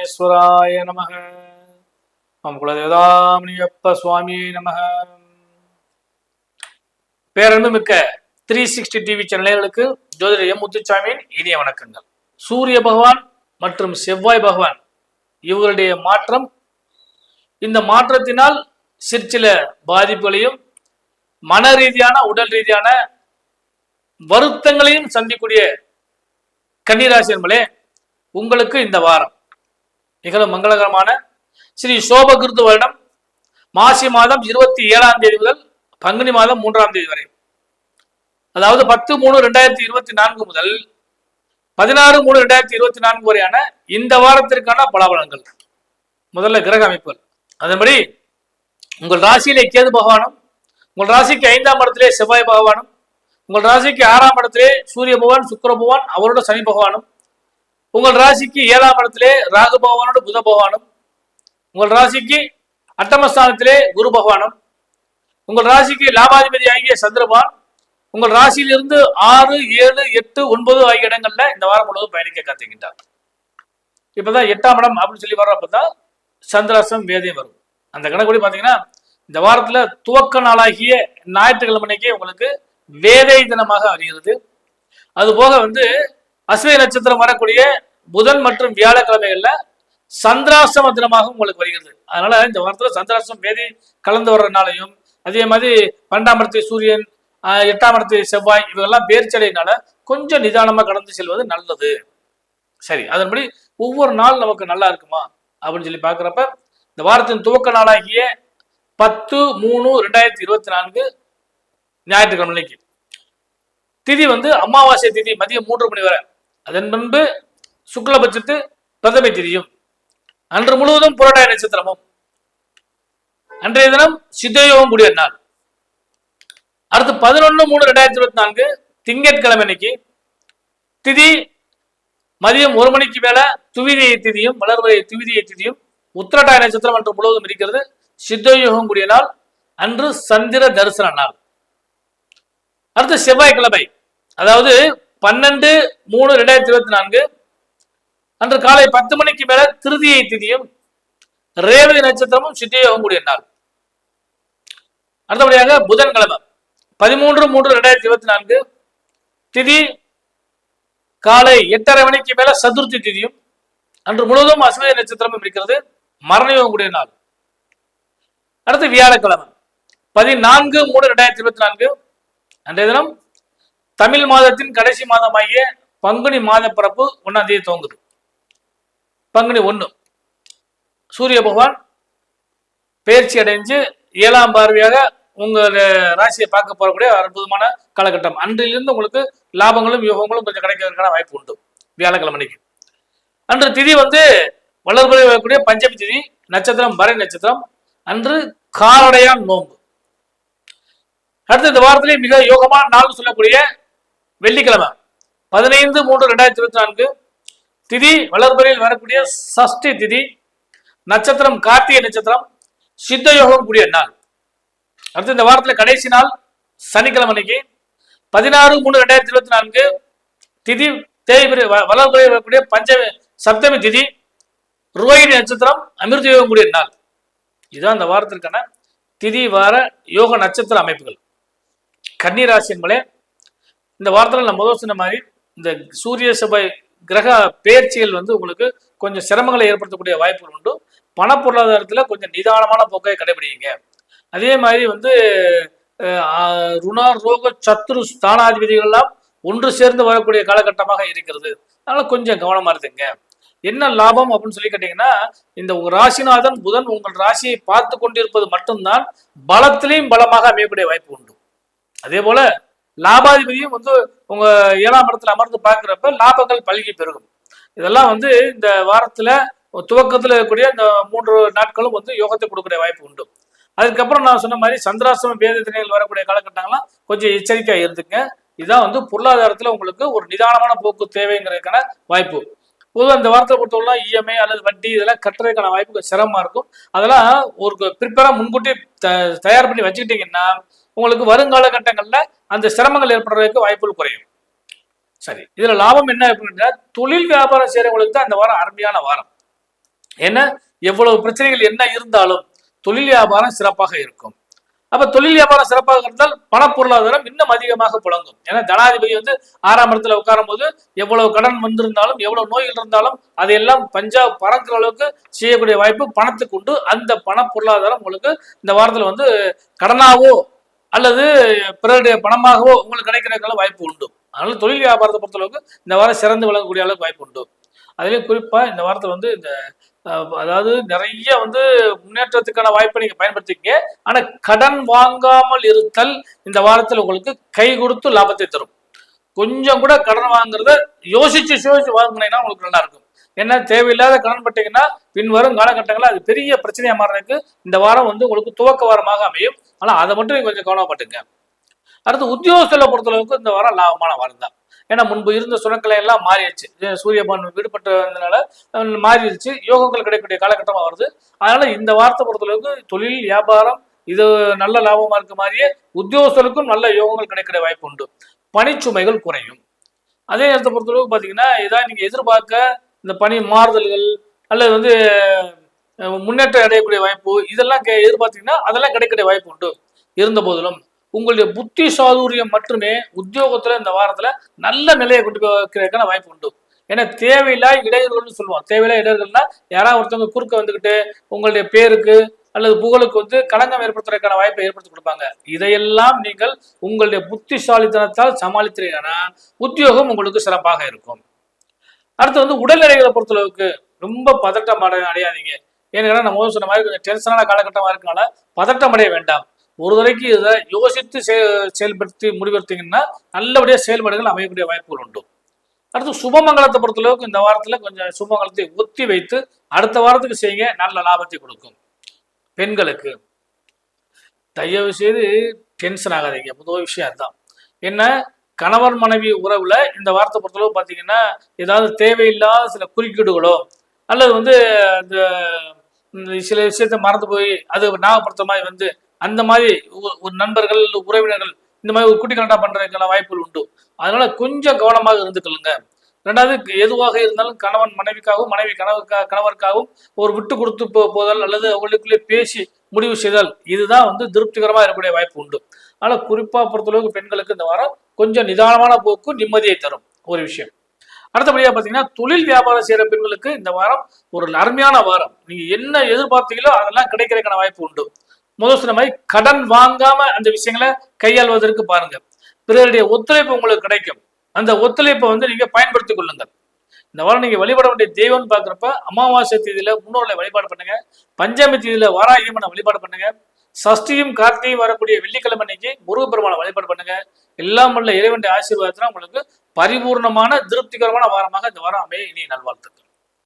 பரமேஸ்வராய நம ஓம் குலதேவதாமணியப்ப சுவாமியே நம பேரன்பு மிக்க த்ரீ சிக்ஸ்டி டிவி சேனல்களுக்கு ஜோதிடர் எம் முத்துச்சாமியின் இனிய வணக்கங்கள். சூரிய பகவான் மற்றும் செவ்வாய் பகவான் இவருடைய மாற்றம். இந்த மாற்றத்தினால் சிற்சில பாதிப்புகளையும் மன ரீதியான உடல் ரீதியான வருத்தங்களையும் சந்திக்கூடிய கன்னிராசி என்பதே உங்களுக்கு இந்த வாரம் மிகவும் மங்களகரமான ஸ்ரீ சோபகிருத்து வருடம் மாசி மாதம் இருபத்தி ஏழாம் தேதி முதல் பங்குனி மாதம் மூன்றாம் தேதி வரை. அதாவது பத்து மூணு ரெண்டாயிரத்தி இருபத்தி நான்கு முதல் பதினாறு மூணு ரெண்டாயிரத்தி இருபத்தி நான்கு வரையான இந்த வாரத்திற்கான பலாபலங்கள் முதல்ல கிரக அமைப்புகள். அதன்படி உங்கள் ராசியிலே கேது பகவானும் உங்கள் ராசிக்கு ஐந்தாம் இடத்திலே செவ்வாய் பகவானும் உங்கள் ராசிக்கு ஆறாம் இடத்திலே சூரிய பகவான் சுக்கர பகவான் அவரோட சனி பகவானும் உங்கள் ராசிக்கு ஏழாம் இடத்திலே ராகு பகவானோட புத பகவானும். உங்கள் ராசிக்கு அட்டமஸ்தானத்திலே குரு பகவானும். உங்கள் ராசிக்கு லாபாதிபதி ஆகிய சந்திரபான். உங்கள் ராசியிலிருந்து ஆறு ஏழு எட்டு ஒன்பது ஆகிய இடங்கள்ல இந்த வாரம் முழுவதும் பயணிக்க கத்துக்கிட்டார். இப்பதான் எட்டாம் இடம் அப்படின்னு சொல்லி வர்றப்பதான் சந்திராசம் வேதையும் வரும். அந்த கணக்குப்படி பாத்தீங்கன்னா இந்த வாரத்துல துவக்க நாளாகிய ஞாயிற்றுக்கிழமைக்கு உங்களுக்கு வேதை தினமாக அறிகிறது. அது போக வந்து அஸ்வினி நட்சத்திரம் வரக்கூடிய புதன் மற்றும் வியாழக்கிழமைகள்ல சந்திராசம தினமாக உங்களுக்கு வருகிறது. அதனால இந்த வாரத்துல சந்திராசம் வேதி கலந்து வர்றதுனாலையும் அதே மாதிரி பன்னெண்டாம் இடத்து சூரியன் எட்டாம் இடத்து செவ்வாய் இவெல்லாம் பேர்ச்சடையினால கொஞ்சம் நிதானமா கடந்து செல்வது நல்லது. சரி அதன்படி ஒவ்வொரு நாள் நமக்கு நல்லா இருக்குமா? அப்படின்னு சொல்லி பார்க்குறப்ப இந்த வாரத்தின் துவக்க நாளாகிய பத்து மூணு ரெண்டாயிரத்தி இருபத்தி நான்கு ஞாயிற்றுக்கிழமைக்கு திதி வந்து அமாவாசை திதி மதியம் மூன்று மணி வரை. அதன் முன்பு சுக்லபட்சத்து பிரதமை திதியும். அன்று முழுவதும் புரடாய நட்சத்திரமும். அன்றைய தினம் சித்தயோகம் கூடிய நாள். அடுத்து பதினொன்று மூணு ரெண்டாயிரத்தி இருபத்தி நான்கு திங்கட்கிழமை அன்னைக்கு திதி மதியம் ஒரு மணிக்கு மேல துவிதியை திதியும் வளர்வரை துவிதியை திதியும் உத்திரட்டாய நட்சத்திரம் அன்று முழுவதும் இருக்கிறது. சித்தயோகம் கூடிய நாள். அன்று சந்திர தரிசன நாள். அடுத்து செவ்வாய்க்கிழமை. அதாவது பன்னெண்டு மூணு ரெண்டாயிரத்தி இருபத்தி நான்கு. அன்று காலை பத்து மணிக்கு மேல திருதியை திதியும் ரேவதி நட்சத்திரமும் சித்தியோகம் கூடிய நாள் அடுத்தபடியாக புதன்கிழமை பதிமூன்று மூன்று ரெண்டாயிரத்தி இருபத்தி நான்கு. திதி காலை எட்டரை மணிக்கு மேல சதுர்த்தி திதியும் அன்று முழுவதும் அஸ்வதி நட்சத்திரமும் இருக்கிறது மரணயோகம் கூடிய நாள் அடுத்து வியாழக்கிழமை பதினான்கு மூணு ரெண்டாயிரத்தி இருபத்தி நான்கு. அன்றைய தினம் தமிழ் மாதத்தின் கடைசி மாதமாகிய பங்குனி மாத பிறப்பு ஒன்னாம் தேதி துவங்குது. பங்குனி ஒன்று சூரிய பகவான் பயிற்சி அடைஞ்சு ஏழாம் பார்வையாக உங்கள் ராசியை பார்க்க போறக்கூடிய அற்புதமான காலகட்டம். அன்றிலிருந்து உங்களுக்கு லாபங்களும் யோகங்களும் கொஞ்சம் கிடைக்கிறதுக்கான வாய்ப்பு உண்டு. வியாழக்கிழமைக்கு. அன்று திதி வந்து வளர்புறை வரக்கூடிய பஞ்சமி திதி நட்சத்திரம் வரை நட்சத்திரம். அன்று காரடையான் நோம்பு அடுத்து இந்த வாரத்திலே மிக யோகமான நாள் சொல்லக்கூடிய வெள்ளிக்கிழமை. பதினைந்து மூன்று ரெண்டாயிரத்தி இருபத்தி நான்கு திதி வளர்பறையில் வரக்கூடிய சஷ்டி திதி நட்சத்திரம் கார்த்திகை நட்சத்திரம் சித்த யோகம் கூடிய நாள். அடுத்து இந்த வாரத்தில் கடைசி நாள் சனிக்கிழமை அன்னைக்கு. பதினாறு மூணு ரெண்டாயிரத்தி இருபத்தி நான்கு திதி தேய்பிரி வளர்பறை வரக்கூடிய பஞ்ச சப்தமி திதி ரோஹிணி நட்சத்திரம் அமிர்த யோகம் கூடிய நாள். இதுதான் இந்த வாரத்திற்கான திதி வார யோக நட்சத்திர அமைப்புகள். கன்னிராசி என்பதே இந்த வாரத்தில் நான் முதல் சொன்ன மாதிரி இந்த சூரிய சபை கிரக பெயர்ச்சிகள் வந்து உங்களுக்கு கொஞ்சம் சிரமங்களை ஏற்படுத்தக்கூடிய வாய்ப்புகள் உண்டு. பண பொருளாதாரத்தில் கொஞ்சம் நிதானமான போக்கை கடைபிடிங்க. அதே மாதிரி வந்து ருணா ரோக சத்ரு ஸ்தானாதிபதிகள்லாம் ஒன்று சேர்ந்து வரக்கூடிய காலகட்டமாக இருக்கிறது. அதனால கொஞ்சம் கவனமா இருந்துங்க. என்ன லாபம் அப்படின்னு சொல்லி கேட்டீங்கன்னா இந்த ராசிநாதன் புதன் உங்கள் ராசியை பார்த்து கொண்டிருப்பது மட்டும்தான் பலத்திலையும் பலமாக அமையக்கூடிய வாய்ப்பு உண்டு. அதே போல லாபாதிபதியும் வந்து உங்க ஏழாம் இடத்துல அமர்ந்து பார்க்குறப்ப லாபங்கள் பல்கி பெருகும். இதெல்லாம் வந்து இந்த வாரத்துல துவக்கத்துல இருக்கக்கூடிய இந்த மூன்று நாட்களும் வந்து யோகத்தை கொடுக்கக்கூடிய வாய்ப்பு உண்டு. அதுக்கப்புறம் நான் சொன்ன மாதிரி சந்திராசிரம வேதத்தினைகள் வரக்கூடிய காலகட்டங்கள்லாம் கொஞ்சம் எச்சரிக்கையா இருந்துங்க இதான் வந்து பொருளாதாரத்துல உங்களுக்கு ஒரு நிதானமான போக்கு தேவைங்கிறதுக்கான வாய்ப்பு. பொதுவாக இந்த வாரத்தை பொறுத்தவரைலாம் இஎம்ஐ அல்லது வட்டி இதெல்லாம் கட்டுறதுக்கான வாய்ப்பு கொஞ்சம் இருக்கும். அதெல்லாம் ஒரு ப்ரிப்பேராக முன்கூட்டி த- தயார் பண்ணி வச்சுக்கிட்டீங்கன்னா உங்களுக்கு வருங்கால கட்டங்களில் அந்த சிரமங்கள் ஏற்படுறதுக்கு வாய்ப்புகள் குறையும். சரி. இதில் லாபம் என்ன அப்படின்னா தொழில் வியாபாரம் செய்கிறவங்களுக்கு தான் இந்த வாரம் அருமையான வாரம். ஏன்னா எவ்வளவு பிரச்சனைகள் என்ன இருந்தாலும் தொழில் வியாபாரம் சிறப்பாக இருக்கும். அப்ப தொழில் வியாபாரம் சிறப்பாக இருந்தால் பண பொருளாதாரம் இன்னும் அதிகமாக புழங்கும். ஏன்னா ஜனாதிபதி வந்து ஆறாம் இடத்துல உட்காரும் போது எவ்வளவு கடன் வந்திருந்தாலும் எவ்வளவு நோய்கள் இருந்தாலும் அதையெல்லாம் பஞ்சாப் பறக்கிற அளவுக்கு செய்யக்கூடிய வாய்ப்பு பணத்துக்கு உண்டு. அந்த பண பொருளாதாரம் உங்களுக்கு இந்த வாரத்தில் வந்து கடனாவோ அல்லது பிறருடைய பணமாகவோ உங்களுக்கு கிடைக்கிறதுக்கான வாய்ப்பு உண்டு. அதனால தொழில் வியாபாரத்தை பொறுத்தளவுக்கு இந்த வாரம் சிறந்து விளங்கக்கூடிய அளவுக்கு வாய்ப்பு உண்டு. அதுலேயும் குறிப்பாக இந்த வாரத்தில் வந்து இந்த அதாவது நிறைய வந்து முன்னேற்றத்துக்கான வாய்ப்பை நீங்கள் பயன்படுத்திக்கங்க. ஆனால் கடன் வாங்காமல் இருத்தல் இந்த வாரத்தில் உங்களுக்கு கை கொடுத்து லாபத்தை தரும். கொஞ்சம் கூட கடன் வாங்குறத யோசிச்சு யோசிச்சு வாங்கினீங்கன்னா உங்களுக்கு நல்லா இருக்கும். என்ன தேவையில்லாத கடன் பட்டீங்கன்னா பின்வரும் காலகட்டங்களில் அது பெரிய பிரச்சனையாக மாறுறதுக்கு இந்த வாரம் வந்து உங்களுக்கு துவக்க வாரமாக அமையும். ஆனால் அதை மட்டும் நீங்கள் கொஞ்சம் கவனப்பட்டுங்க அடுத்து உத்தியோகத்தில் பொறுத்தளவுக்கு இந்த வாரம் லாபமான வாரம் தான். ஏன்னா முன்பு இருந்த சுரக்கலை எல்லாம் மாறிடுச்சு. சூரியபான் விடுபட்டு வந்ததுனால மாறிடுச்சு. யோகங்கள் கிடைக்கக்கூடிய காலகட்டமாக வருது. அதனால இந்த வாரத்தை பொறுத்தளவுக்கு தொழில் வியாபாரம் இது நல்ல லாபமா இருக்க மாதிரியே உத்தியோகஸ்தருக்கும் நல்ல யோகங்கள் கிடைக்கிற வாய்ப்பு உண்டு. பணிச்சுமைகள் குறையும். அதே நேரத்தை பொறுத்தளவுக்கு பார்த்தீங்கன்னா இதான் நீங்கள் எதிர்பார்க்க இந்த பணி மாறுதல்கள் அல்லது வந்து முன்னேற்றம் அடையக்கூடிய வாய்ப்பு இதெல்லாம் கே- எதிர்பார்த்தீங்கன்னா அதெல்லாம் கிடைக்கக்கூடிய வாய்ப்பு உண்டு. இருந்த போதிலும். உங்களுடைய புத்தி சாதுரியம் மட்டுமே உத்தியோகத்துல இந்த வாரத்துல நல்ல நிலையை கொண்டு போய் வைக்கிறதுக்கான வாய்ப்பு உண்டு. ஏன்னா தேவையில்லா இடையூறுகள்னு சொல்லுவோம். தேவையில்லா இடையூறுகள்னா யாராவது ஒருத்தவங்க குறுக்க வந்துக்கிட்டு உங்களுடைய பேருக்கு அல்லது புகழுக்கு வந்து களங்கம் ஏற்படுத்துறதுக்கான வாய்ப்பை ஏற்படுத்தி கொடுப்பாங்க. இதையெல்லாம் நீங்கள் உங்களுடைய புத்திசாலித்தனத்தால் சமாளித்தீங்கன்னா உத்தியோகம் உங்களுக்கு சிறப்பாக இருக்கும். அடுத்து வந்து உடல்நிலைகளை பொறுத்தளவுக்கு ரொம்ப பதட்டம் அடைய அடையாதீங்க. ஏன்னா நம்ம சொன்ன மாதிரி கொஞ்சம் டென்ஷனான காலகட்டமாக இருக்கனால பதட்டம் அடைய வேண்டாம். ஒரு தடவைக்கு இதை யோசித்து செய- செயல்படுத்தி முடிவெடுத்தீங்கன்னா நல்லபடியாக செயல்பாடுகள் அமையக்கூடிய வாய்ப்புகள் உண்டு. அடுத்து சுபமங்கலத்தை பொறுத்தளவுக்கு இந்த வாரத்துல கொஞ்சம் சுபமங்கலத்தை ஒத்தி வைத்து அடுத்த வாரத்துக்கு செய்யுங்க நல்ல லாபத்தை கொடுக்கும். பெண்களுக்கு தயவு செய்து டென்ஷன் ஆகாதீங்க. முதல் விஷயம் அதுதான். என்ன கணவன் மனைவி உறவுல இந்த வார்த்தை பொறுத்தளவு பார்த்தீங்கன்னா ஏதாவது தேவையில்லாத சில குறுக்கீடுகளோ அல்லது வந்து இந்த இந்த சில விஷயத்த மறந்து போய் அது ஞாபகப்படுத்த மாதிரி வந்து அந்த மாதிரி ஒரு நண்பர்கள் உறவினர்கள் இந்த மாதிரி ஒரு குட்டி கலண்டா பண்றதுக்கான வாய்ப்புகள் உண்டு. அதனால கொஞ்சம் கவனமாக இருந்துக்கொள்ளுங்க ரெண்டாவது எதுவாக இருந்தாலும் கணவன் மனைவிக்காகவும் மனைவி கணவருக்கா கணவருக்காகவும் ஒரு விட்டு கொடுத்து போதல் அல்லது அவங்களுக்குள்ளே பேசி முடிவு செய்தால் இதுதான் வந்து திருப்திகரமாக இருக்கக்கூடிய வாய்ப்பு உண்டு. ஆனால் குறிப்பா பொறுத்தளவுக்கு பெண்களுக்கு இந்த வாரம் கொஞ்சம் நிதானமான போக்கு நிம்மதியை தரும். ஒரு விஷயம். அடுத்தபடியா பாத்தீங்கன்னா தொழில் வியாபாரம் செய்யற பெண்களுக்கு இந்த வாரம் ஒரு அருமையான வாரம். நீங்க என்ன எதிர்பார்த்தீங்களோ அதெல்லாம் கிடைக்கிறதுக்கான வாய்ப்பு உண்டு. முதல் சொன்ன மாதிரி கடன் வாங்காம அந்த விஷயங்களை கையாள்வதற்கு பாருங்க. பிறருடைய ஒத்துழைப்பு உங்களுக்கு கிடைக்கும். அந்த ஒத்துழைப்பை வந்து நீங்க பயன்படுத்திக் கொள்ளுங்கள். இந்த வாரம் நீங்க வழிபட வேண்டிய தெய்வம்னு பாக்குறப்ப அமாவாசை தேதியில முன்னோர்களை வழிபாடு பண்ணுங்க. பஞ்சமி தேதியில வாராயமான வழிபாடு பண்ணுங்க. சஷ்டியும் கார்த்திகையும் வரக்கூடிய வெள்ளிக்கிழமை அன்னைக்கு முருகப்பெருமான வழிபாடு பண்ணுங்க. எல்லாம் உள்ள இறைவனுடைய ஆசீர்வாதத்தினா உங்களுக்கு பரிபூர்ணமான திருப்திகரமான வாரமாக இந்த வாரம் அமைய இனி நல்வாழ்த்துக்கள்.